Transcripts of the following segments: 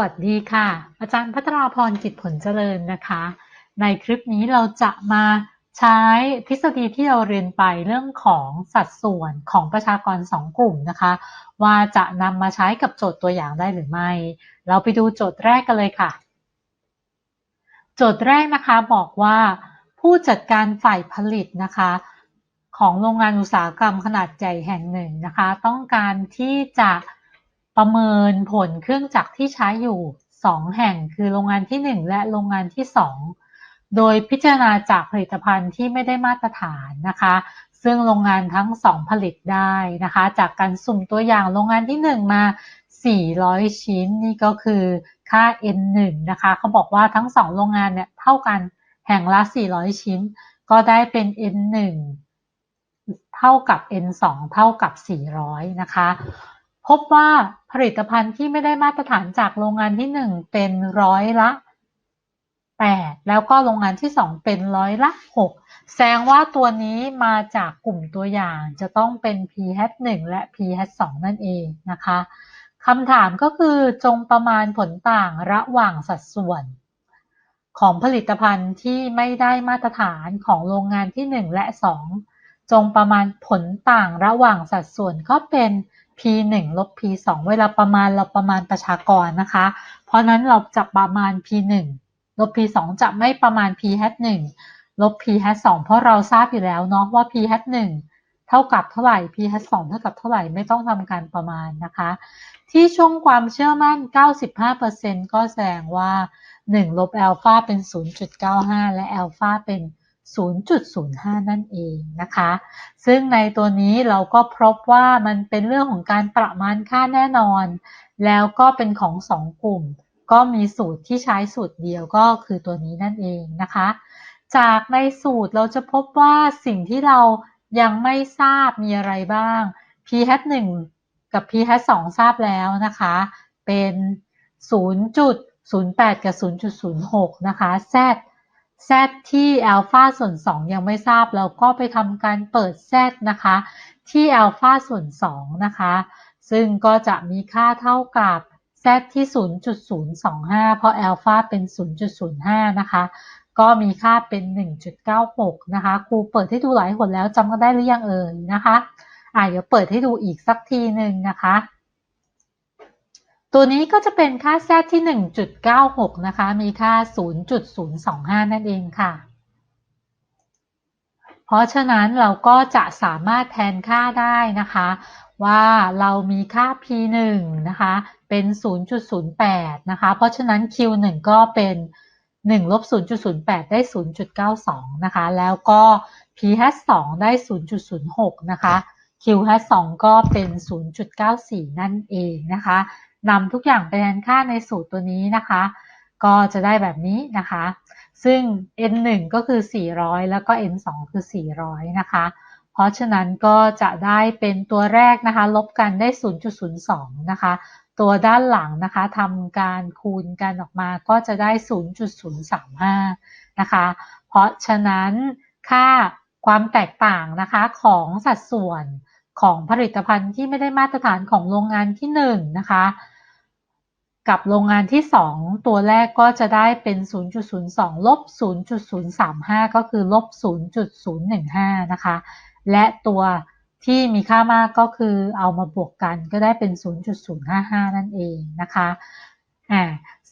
วัสดีค่ะ อาจารย์พัทราพรกิจผลเจริญนะคะ ในคลิปนี้เราจะมาใช้ทฤษฎีที่เราเรียนไปเรื่องของสัดส่วนของประชากร 2 กลุ่มนะคะ ว่าจะนำมาใช้กับโจทย์ตัวอย่างได้หรือไม่ เราไปดูโจทย์แรกกันเลยค่ะ โจทย์แรกนะคะบอกว่าผู้จัดการฝ่ายผลิตนะคะ ของโรงงานอุตสาหกรรมขนาดใหญ่แห่งหนึ่งนะคะ ต้องการที่จะ ประเมินผลเครื่องจักรที่ใช้อยู่ 2 แห่งคือโรงงานที่ 1 และโรงงานที่ 2 โดยพิจารณาจากผลิตภัณฑ์ที่ไม่ได้มาตรฐานนะคะ ซึ่งโรงงานทั้ง 2 ผลิตได้นะคะ จากการสุ่มตัวอย่างโรงงานที่ 1 มา 400 ชิ้นนี่ก็คือค่า N1 นะคะเขาบอกว่าทั้ง 2 โรงงานเนี่ยเท่ากันแห่งละ 400 ชิ้น ก็ได้เป็น N1 เท่ากับ N2 เท่ากับ 400 นะคะ พบว่าผลิตภัณฑ์ที่ไม่ได้มาตรฐานจากโรงงานที่1เป็นร้อยละ8แล้วก็โรงงานที่2เป็นร้อยละ6แสดงว่าตัวนี้มาจากกลุ่มตัวอย่างจะต้องเป็น p h 1และ p h 2นั่นเองนะคะคำถามก็คือจงประมาณผลต่างระหว่างสัดส่วน ของผลิตภัณฑ์ที่ไม่ได้มาตรฐานของโรงงานที่ 1 และ 2 จงประมาณผลต่างระหว่างสัดส่วนก็เป็น p 1ลบ p 2เวลาประมาณเราประมาณประชากรนะคะ เพราะนั้นเราจะประมาณ p 1ลบ p 2จะไม่ประมาณ p hat 1ลบ p hat 2เพราะเราทราบอยู่แล้วเนาะว่า p hat 1เท่ากับเท่าไหร่ p hat 2เท่ากับเท่าไหร่ไม่ต้องทำการประมาณนะคะ ที่ช่วงความเชื่อมั่น 95%ก็แสดงว่า 1 ลบอัลฟาเป็น 0.95 และอัลฟาเป็น 0.05 นั่นเองนะคะ ซึ่งในตัวนี้เราก็พบว่ามันเป็นเรื่องของการประมาณค่าแน่นอน แล้วก็เป็นของสองกลุ่ม ก็มีสูตรที่ใช้สูตรเดียวก็คือตัวนี้นั่นเองนะคะ จากในสูตรเราจะพบว่าสิ่งที่เรายังไม่ทราบมีอะไรบ้าง p h 1กับ p h 2ทราบแล้วนะคะ เป็น 0.08 กับ 0.06 นะคะ z z ที่อัลฟาส่วน 2 ยังไม่ทราบ เราก็ไปทำการเปิด z นะคะ ที่อัลฟาส่วน 2 นะคะ ซึ่งก็จะมีค่าเท่ากับ z ที่ 0.025 เพราะอัลฟาเป็น 0.05 นะคะ ก็มีค่าเป็น 1.96 นะคะ ครูเปิดให้ดูหลายหนแล้วจำกันได้หรือยังเอ่ยนะคะ อ่าเดี๋ยวเปิดให้ดูอีกสักทีหนึ่งนะคะ ตัวนี้ก็จะเป็นค่าแซที่ 1.96 นะคะ มีค่า 0.025 นั่นเองค่ะ เพราะฉะนั้นเราก็จะสามารถแทนค่าได้นะคะ ว่าเรามีค่า p1 นะคะ เป็น 0.08 นะคะ เพราะฉะนั้น q1 ก็เป็น1ลบ0.08 ได้ 0.92 นะคะ แล้วก็ p h 2ได้ 0.06 นะคะ q h 2ก็เป็น 0.94 นั่นเองนะคะ นำทุกอย่างไปแทนค่าในสูตรตัวนี้นะคะ ก็จะได้แบบนี้นะคะ ซึ่ง n 1ก็คือ 400 แล้วก็ n 2คือ 400 นะคะ เพราะฉะนั้นก็จะได้เป็นตัวแรกนะคะ ลบกันได้ 0.02 นะคะ ตัวด้านหลังนะคะทำการคูณกันออกมาก็จะได้ 0.035 นะคะ เพราะฉะนั้นค่าความแตกต่างนะคะของสัดส่วน ของผลิตภัณฑ์ที่ไม่ได้มาตรฐานของโรงงานที่1นะคะ กับโรงงานที่ 2 ตัวแรกก็จะได้เป็น 0.02 ลบ 0.035 ก็คือลบ 0.015 นะคะ และตัวที่มีค่ามากก็คือเอามาบวกกันก็ได้เป็น 0.055 นั่นเองนะคะอ่า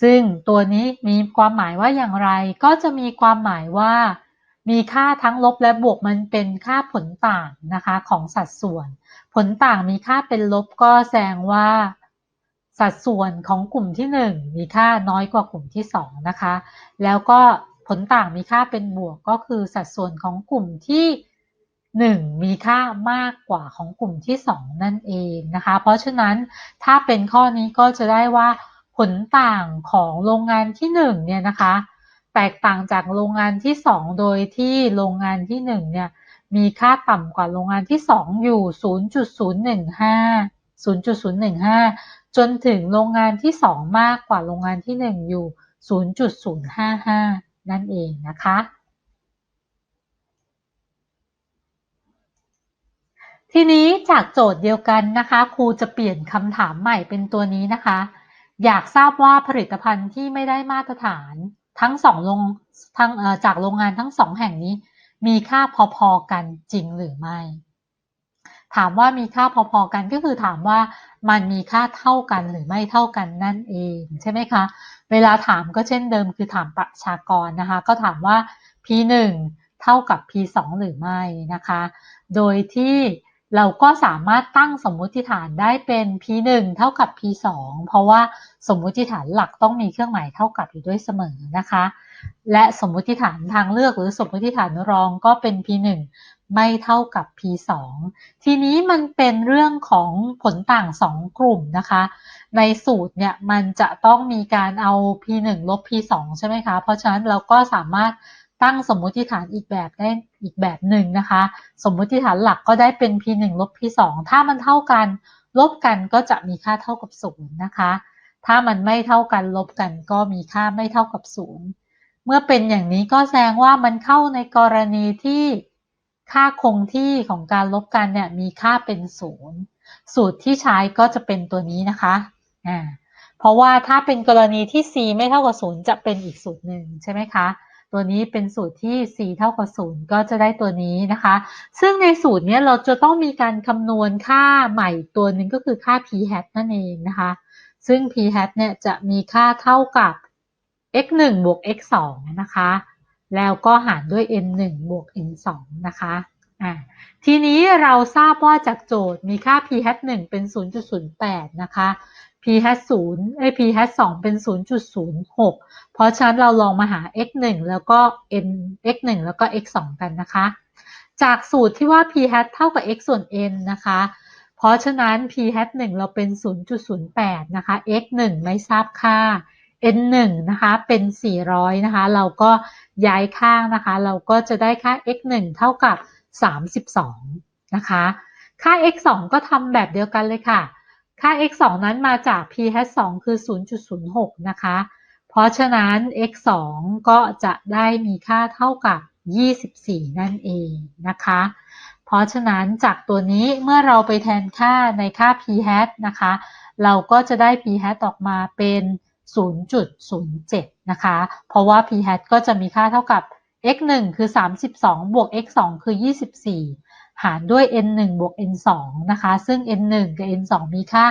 ซึ่งตัวนี้มีความหมายว่าอย่างไรก็จะมีความหมายว่า มีค่าทั้งลบและบวกมันเป็นค่าผลต่างนะคะของสัดส่วน ผลต่างมีค่าเป็นลบก็แสดงว่า สัดส่วนของกลุ่มที่ 1 มีค่าน้อยกว่ากลุ่มที่2นะคะแล้วก็ผลต่างมีค่าเป็นบวกก็คือสัดส่วนของกลุ่มที่ 1 มีค่ามากกว่าของกลุ่มที่ 2 นั่นเองนะคะเพราะฉะนั้นถ้าเป็นข้อนี้ก็จะได้ว่าผลต่างของโรงงานที่1เนี่ยนะคะ แตกต่างจากโรงงานที่2โดยที่โรงงานที่1เนี่ยมีค่าต่ำกว่าโรงงานที่2อยู่ 0.015 0.015 จนถึงโรงงานที่2มากกว่าโรงงานที่1อยู่ 0.055 นั่นเองนะคะทีนี้จากโจทย์เดียวกันนะคะ ครูจะเปลี่ยนคำถามใหม่เป็นตัวนี้นะคะ อยากทราบว่าผลิตภัณฑ์ที่ไม่ได้มาตรฐาน ทั้งสองโรงทั้งจากโรงงานทั้งสองแห่งนี้ มีค่าพอๆกันจริงหรือไม่ ถามว่ามีค่าพอๆกันก็คือถามว่ามันมีค่าเท่ากันหรือไม่เท่ากันนั่นเองใช่ไหมคะ เวลาถามก็เช่นเดิมคือถามประชากรนะคะ ก็ถามว่า P1 เท่ากับ P2 หรือไม่นะคะ โดยที่ เราก็สามารถตั้งสมมุติฐานได้เป็น P1 เท่ากับ P2 เพราะว่าสมมุติฐานหลักต้องมีเครื่องหมายเท่ากับอยู่ด้วยเสมอนะคะ และสมมุติฐานทางเลือกหรือสมมุติฐานรองก็เป็น P1 ไม่เท่ากับ P2 ทีนี้มันเป็นเรื่องของผลต่าง 2 กลุ่มนะคะ ในสูตรเนี่ยมันจะต้องมีการเอา P1 ลบ P2 ใช่ไหมคะ เพราะฉะนั้นเราก็สามารถ ตั้งสมมุติฐานอีกแบบได้อีกแบบหนึ่งนะคะ สมมุติฐานหลักก็ได้เป็น p1 ลบ p2 ถ้ามันเท่ากัน ลบกันก็จะมีค่าเท่ากับ0นะคะ ถ้ามันไม่เท่ากันลบกันก็มีค่าไม่เท่ากับ0เมื่อเป็นอย่างนี้ก็แสดงว่ามันเข้าในกรณีที่ค่าคงที่ของการลบกันเนี่ยมีค่าเป็น0สูตรที่ใช้ก็จะเป็นตัวนี้นะคะอ่าเพราะว่าถ้าเป็นกรณีที่ c ไม่เท่ากับ0จะเป็นอีกสูตรหนึ่งใช่ไหมคะ ตัวนี้เป็นสูตรที่ c เท่ากับ 0 ก็จะได้ตัวนี้นะคะ ซึ่งในสูตรนี้เราจะต้องมีการคำนวณค่าใหม่ตัวหนึ่งก็คือค่า p hat นั่นเองนะคะ ซึ่ง p hat เนี่ยจะมีค่าเท่ากับ x 1บวก x 2นะคะ แล้วก็หารด้วย n 1บวก n 2นะคะอ่าทีนี้เราทราบว่าจากโจทย์มีค่า p hat 1เป็น 0.08 นะคะ p hat 0ไอ้ p hat 2เป็น0.06เพราะฉะนั้นเราลองมาหา x 1แล้วก็ n x 1แล้วก็ x 2กันนะคะ จากสูตรที่ว่า p hat เท่ากับ x ส่วน n นะคะ เพราะฉะนั้น p hat 1เราเป็น0.08นะคะ x 1ไม่ทราบค่า n 1นะคะเป็น400นะคะ เราก็ย้ายข้างนะคะ เราก็จะได้ค่า x 1เท่ากับ32นะคะ ค่า x 2ก็ทำแบบเดียวกันเลยค่ะ ค่า x 2นั้นมาจาก p h 2คือ 0.06 นะคะ เพราะฉะนั้น x 2ก็จะได้มีค่าเท่ากับ 24 นั่นเองนะคะ เพราะฉะนั้นจากตัวนี้เมื่อเราไปแทนค่าในค่า p hat นะคะ เราก็จะได้ p hat ออกมาเป็น 0.07 นะคะ เพราะว่า p hat ก็จะมีค่าเท่ากับ x 1คือ 32 บวก x 2คือ 24 หารด้วย n 1บวก n 2นะคะ ซึ่ง n 1กับ n 2มีค่า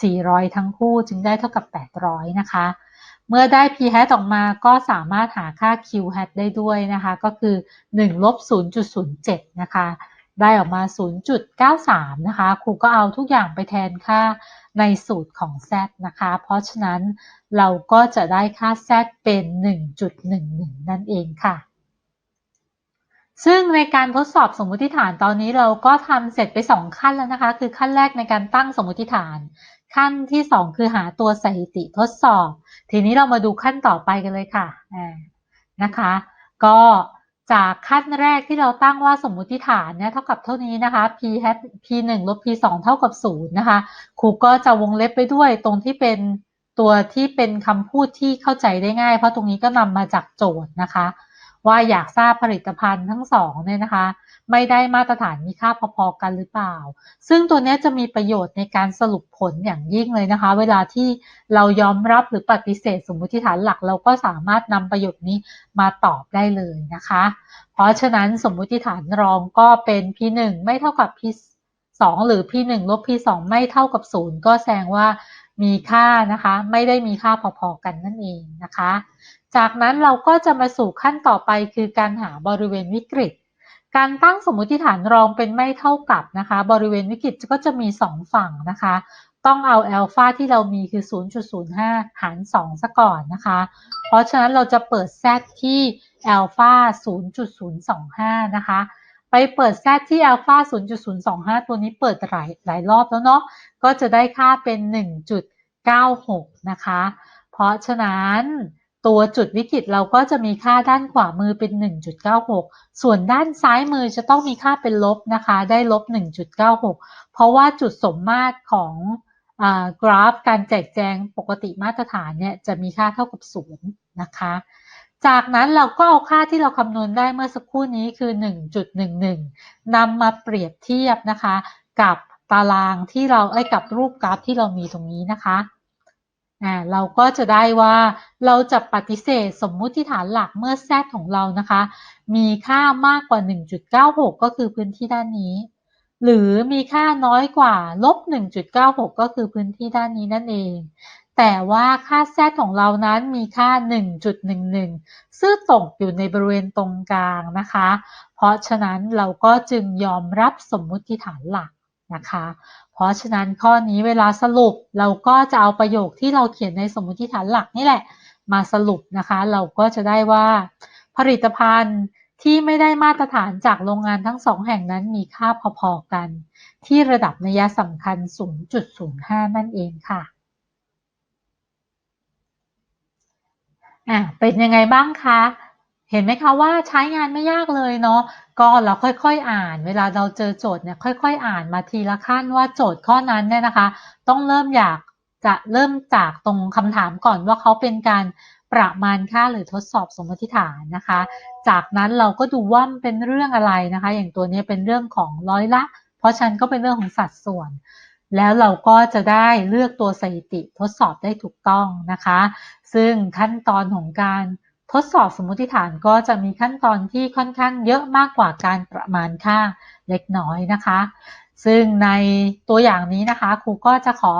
400 ทั้งคู่จึงได้เท่ากับ 800 นะคะ เมื่อได้ p hat ออกมาก็สามารถหาค่า q hat ได้ด้วยนะคะ ก็คือ1ลบ0.07 นะคะ ได้ออกมา 0.93 นะคะ ครูก็เอาทุกอย่างไปแทนค่าในสูตรของ z นะคะ เพราะฉะนั้นเราก็จะได้ค่า z เป็น 1.11 นั่นเองค่ะ ซึ่งในการทดสอบสมมุติฐานตอนนี้เราก็ทำเสร็จไป 2 ขั้นแล้วนะคะ คือขั้นแรกในการตั้งสมมุติฐาน ขั้นที่ 2 คือหาตัวสถิติทดสอบ ทีนี้เรามาดูขั้นต่อไปกันเลยค่ะนะคะ ก็จากขั้นแรกที่เราตั้งว่าสมมุติฐานเนี่ยเท่ากับเท่านี้นะคะ p hat p 1ลบ p 2เท่ากับ0นะคะครูก็จะวงเล็บไปด้วยตรงที่เป็นตัวที่เป็นคำพูดที่เข้าใจได้ง่าย เพราะตรงนี้ก็นำมาจากโจทย์นะคะ ว่าอยากทราบผลิตภัณฑ์ทั้งสองเนี่ยนะคะ ไม่ได้มาตรฐานมีค่าพอๆกันหรือเปล่า ซึ่งตัวนี้จะมีประโยชน์ในการสรุปผลอย่างยิ่งเลยนะคะ เวลาที่เรายอมรับหรือปฏิเสธ สมมติฐานหลัก เราก็สามารถนำประโยชน์นี้มาตอบได้เลยนะคะ เพราะฉะนั้นสมมติฐานรองก็เป็น p1 ไม่เท่ากับ p2 หรือ p1 ลบ p2 ไม่เท่ากับ 0 ก็แสดงว่ามีค่านะคะ ไม่ได้มีค่าพอๆกันนั่นเองนะคะ จากนั้นเราก็จะมาสู่ขั้นต่อไปคือการหาบริเวณวิกฤต การตั้งสมมติฐานรองเป็นไม่เท่ากับนะคะ บริเวณวิกฤตก็จะมี 2 ฝั่งนะคะ ต้องเอาแอลฟาที่เรามีคือ 0.05 หาร 2 ซะก่อนนะคะ เพราะฉะนั้นเราจะเปิดแซที่แอลฟา0.025 นะคะ ไปเปิดแซที่แอลฟา0.025 ตัวนี้เปิดหลายหลายรอบแล้วเนาะ ก็จะได้ค่าเป็น 1.96 นะคะ เพราะฉะนั้น ตัวจุดวิกฤตเราก็จะมีค่าด้านขวามือเป็น 1.96 ส่วนด้านซ้ายมือจะต้องมีค่าเป็นลบนะคะ ได้ลบ 1.96 เพราะว่าจุดสมมาตรของกราฟการแจกแจงปกติมาตรฐานเนี่ยจะมีค่าเท่ากับ 0 นะคะ จากนั้นเราก็เอาค่าที่เราคำนวณได้เมื่อสักครู่นี้คือ 1.11นำมาเปรียบเทียบนะคะ กับตารางที่เราไอ้กับรูปกราฟที่เรามีตรงนี้นะคะ อ่าเราก็จะได้ว่าเราจะปฏิเสธสมมุติฐานหลักเมื่อ z ของเรานะคะ มีค่ามากกว่า 1.96 ก็คือพื้นที่ด้านนี้ หรือมีค่าน้อยกว่าลบ 1.96 ก็คือพื้นที่ด้านนี้นั่นเอง แต่ว่าค่า z ของเรานั้นมีค่า 1.11 ซึ่งตกอยู่ในบริเวณตรงกลางนะคะ เพราะฉะนั้นเราก็จึงยอมรับสมมุติฐานหลักนะคะ ราะฉะนั้นข้อนี้เวลาสรุปเราก็จะเอาประโยคที่เราเขียนในสมมติฐานหลักนี่แหละ มาสรุปนะคะ เราก็จะได้ว่า ผลิตภัณฑ์ที่ไม่ได้มาตรฐานจากโรงงานทั้งสองแห่งนั้นมีค่าพอๆกัน ที่ระดับนัยสำคัญ 0.05 นั่นเองค่ะอะเป็นยังไงบ้างคะ เห็นไหมคะว่าใช้งานไม่ยากเลยเนาะก็เราค่อยๆอ่าน เวลาเราเจอโจทย์เนี่ยค่อย ๆ อ่านมาทีละขั้นว่าโจทย์ข้อนั้นเนี่ยนะคะ ต้องเริ่มอยากจะเริ่มจากตรงคำถามก่อนว่าเขาเป็นการประมาณค่าหรือทดสอบสมมติฐานนะคะ จากนั้นเราก็ดูว่ามันเป็นเรื่องอะไรนะคะ อย่างตัวนี้เป็นเรื่องของร้อยละ เพราะฉันก็เป็นเรื่องของสัดส่วน แล้วเราก็จะได้เลือกตัวสถิติทดสอบได้ถูกต้องนะคะ ซึ่งขั้นตอนของการ ทดสอบสมมติฐานก็จะมีขั้นตอนที่ค่อนข้างเยอะมากกว่าการประมาณค่าเล็กน้อยนะคะ ซึ่งในตัวอย่างนี้นะคะ ครูก็จะขอ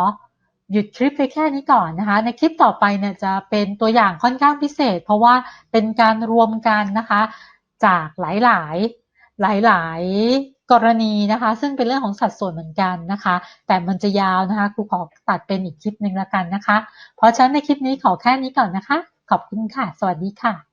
หยุดคลิปไปแค่นี้ก่อนนะคะ ในคลิปต่อไปเนี่ยจะเป็นตัวอย่างค่อนข้างพิเศษ เพราะว่าเป็นการรวมกันนะคะ จากหลายๆ หลายๆ กรณีนะคะ ซึ่งเป็นเรื่องของสัดส่วนเหมือนกันนะคะ แต่มันจะยาวนะคะครูขอตัดเป็นอีกคลิปหนึ่งแล้วกันนะคะ เพราะฉะนั้นในคลิปนี้ขอแค่นี้ก่อนนะคะ ขอบคุณค่ะ สวัสดีค่ะ